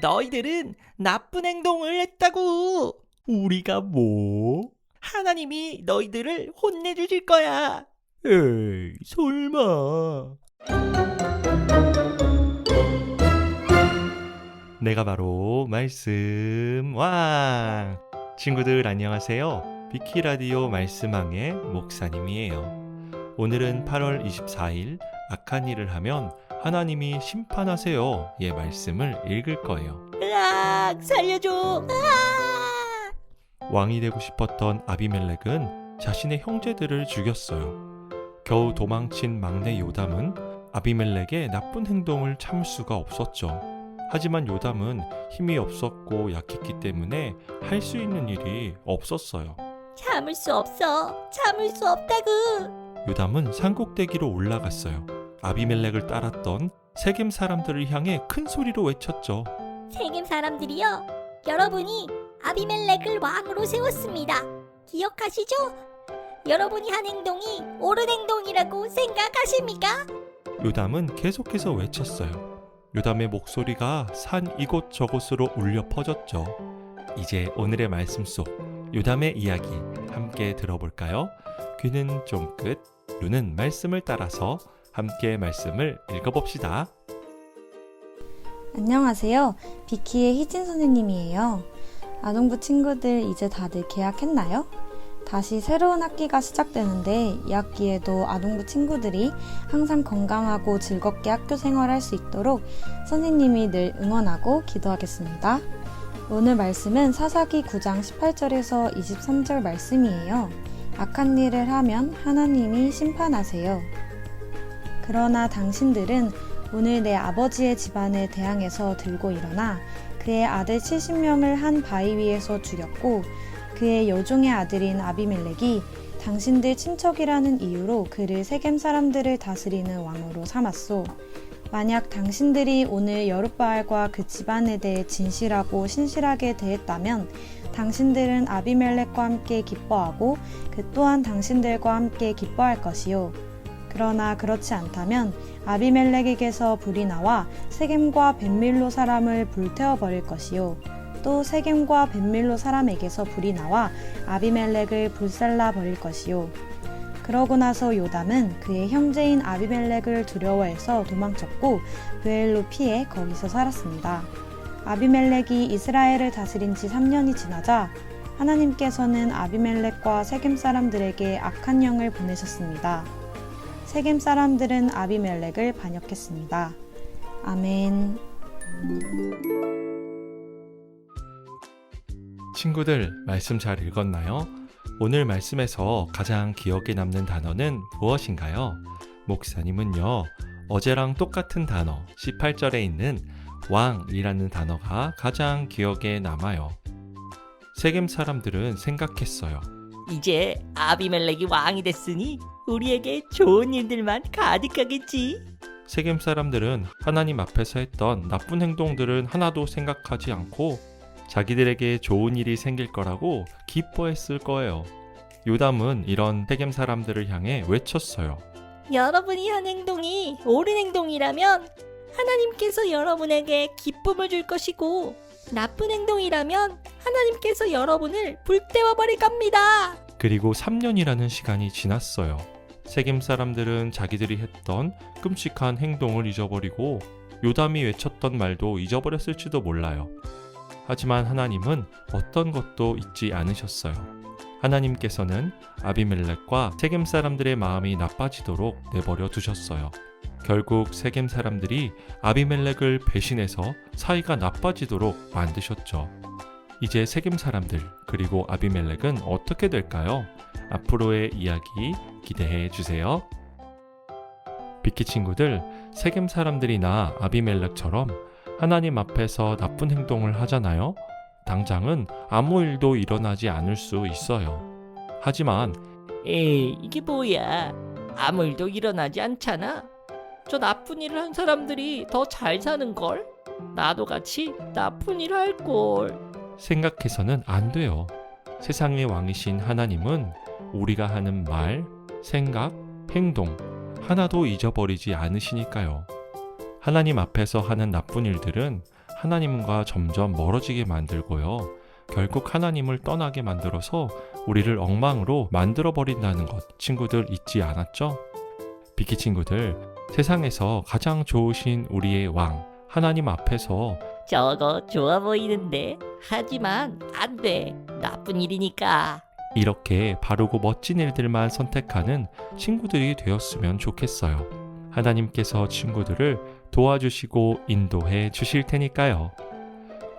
너희들은 나쁜 행동을 했다고. 우리가 뭐? 하나님이 너희들을 혼내주실 거야. 에이, 설마. 내가 바로 말씀 왕. 친구들 안녕하세요. 비키 라디오 말씀왕의 목사님이에요. 오늘은 8월 24일 악한 일을 하면 하나님이 심판하세요. 의 말씀을 읽을 거예요. 으악, 살려줘. 왕이 되고 싶었던 아비멜렉은 자신의 형제들을 죽였어요. 겨우 도망친 막내 요담은 아비멜렉의 나쁜 행동을 참을 수가 없었죠. 하지만 요담은 힘이 없었고 약했기 때문에 할 수 있는 일이 없었어요. 참을 수 없어. 참을 수 없다구. 요담은 산꼭대기로 올라갔어요. 아비멜렉을 따랐던 세겜 사람들을 향해 큰 소리로 외쳤죠. 세겜 사람들이여. 여러분이 아비멜렉을 왕으로 세웠습니다. 기억하시죠? 여러분이 한 행동이 옳은 행동이라고 생각하십니까? 요담은 계속해서 외쳤어요. 요담의 목소리가 산 이곳저곳으로 울려 퍼졌죠. 이제 오늘의 말씀 속 요담의 이야기 함께 들어볼까요? 귀는 쫑긋, 눈은 말씀을 따라서 함께 말씀을 읽어봅시다. 안녕하세요. 비키의 희진 선생님이에요. 아동부 친구들 이제 다들 개학했나요? 다시 새로운 학기가 시작되는데 이 학기에도 아동부 친구들이 항상 건강하고 즐겁게 학교 생활할 수 있도록 선생님이 늘 응원하고 기도하겠습니다. 오늘 말씀은 사사기 9장 18절에서 23절 말씀이에요. 악한 일을 하면 하나님이 심판하세요. 그러나 당신들은 오늘 내 아버지의 집안에 대항해서 들고 일어나 그의 아들 70명을 한 바위 위에서 죽였고 그의 여종의 아들인 아비멜렉이 당신들 친척이라는 이유로 그를 세겜 사람들을 다스리는 왕으로 삼았소. 만약 당신들이 오늘 여룻바알과 그 집안에 대해 진실하고 신실하게 대했다면 당신들은 아비멜렉과 함께 기뻐하고 그 또한 당신들과 함께 기뻐할 것이요. 그러나 그렇지 않다면 아비멜렉에게서 불이 나와 세겜과 벤밀로 사람을 불태워 버릴 것이요 또 세겜과 벤밀로 사람에게서 불이 나와 아비멜렉을 불살라 버릴 것이요 그러고 나서 요담은 그의 형제인 아비멜렉을 두려워해서 도망쳤고 브엘로 피해 거기서 살았습니다. 아비멜렉이 이스라엘을 다스린 지 3년이 지나자 하나님께서는 아비멜렉과 세겜 사람들에게 악한 영을 보내셨습니다. 세겜 사람들은 아비멜렉을 반역했습니다. 아멘. 친구들, 말씀 잘 읽었나요? 오늘 말씀에서 가장 기억에 남는 단어는 무엇인가요? 목사님은요, 어제랑 똑같은 단어 18절에 있는 왕이라는 단어가 가장 기억에 남아요. 세겜 사람들은 생각했어요. 이제 아비멜렉이 왕이 됐으니 우리에게 좋은 일들만 가득하겠지. 세겜 사람들은 하나님 앞에서 했던 나쁜 행동들은 하나도 생각하지 않고 자기들에게 좋은 일이 생길 거라고 기뻐했을 거예요. 요담은 이런 세겜 사람들을 향해 외쳤어요. 여러분이 한 행동이 옳은 행동이라면 하나님께서 여러분에게 기쁨을 줄 것이고 나쁜 행동이라면 하나님께서 여러분을 불태워 버릴 겁니다. 그리고 3년이라는 시간이 지났어요. 세겜 사람들은 자기들이 했던 끔찍한 행동을 잊어버리고 요담이 외쳤던 말도 잊어버렸을지도 몰라요. 하지만 하나님은 어떤 것도 잊지 않으셨어요. 하나님께서는 아비멜렉과 세겜 사람들의 마음이 나빠지도록 내버려 두셨어요. 결국 세겜 사람들이 아비멜렉을 배신해서 사이가 나빠지도록 만드셨죠. 이제 세겜 사람들 그리고 아비멜렉은 어떻게 될까요? 앞으로의 이야기 기대해 주세요. 비키 친구들, 세겜 사람들이나 아비멜렉처럼 하나님 앞에서 나쁜 행동을 하잖아요. 당장은 아무 일도 일어나지 않을 수 있어요. 하지만 에이, 이게 뭐야? 아무 일도 일어나지 않잖아. 저 나쁜 일을 한 사람들이 더 잘 사는 걸. 나도 같이 나쁜 일할 걸. 생각해서는 안 돼요. 세상의 왕이신 하나님은 우리가 하는 말, 생각, 행동 하나도 잊어버리지 않으시니까요. 하나님 앞에서 하는 나쁜 일들은 하나님과 점점 멀어지게 만들고요. 결국 하나님을 떠나게 만들어서 우리를 엉망으로 만들어 버린다는 것 친구들 잊지 않았죠? 비키 친구들, 세상에서 가장 좋으신 우리의 왕 하나님 앞에서 저거 좋아 보이는데 하지만 안 돼. 나쁜 일이니까. 이렇게 바르고 멋진 일들만 선택하는 친구들이 되었으면 좋겠어요. 하나님께서 친구들을 도와주시고 인도해 주실 테니까요.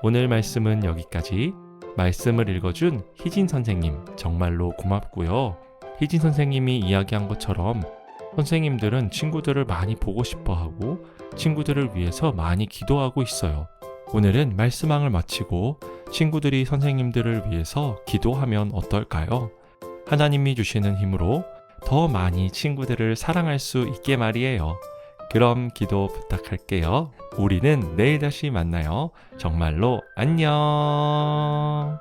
오늘 말씀은 여기까지. 말씀을 읽어준 희진 선생님 정말로 고맙고요. 희진 선생님이 이야기한 것처럼 선생님들은 친구들을 많이 보고 싶어 하고 친구들을 위해서 많이 기도하고 있어요. 오늘은 말씀왕을 마치고 친구들이 선생님들을 위해서 기도하면 어떨까요? 하나님이 주시는 힘으로 더 많이 친구들을 사랑할 수 있게 말이에요. 그럼 기도 부탁할게요. 우리는 내일 다시 만나요. 정말로 안녕.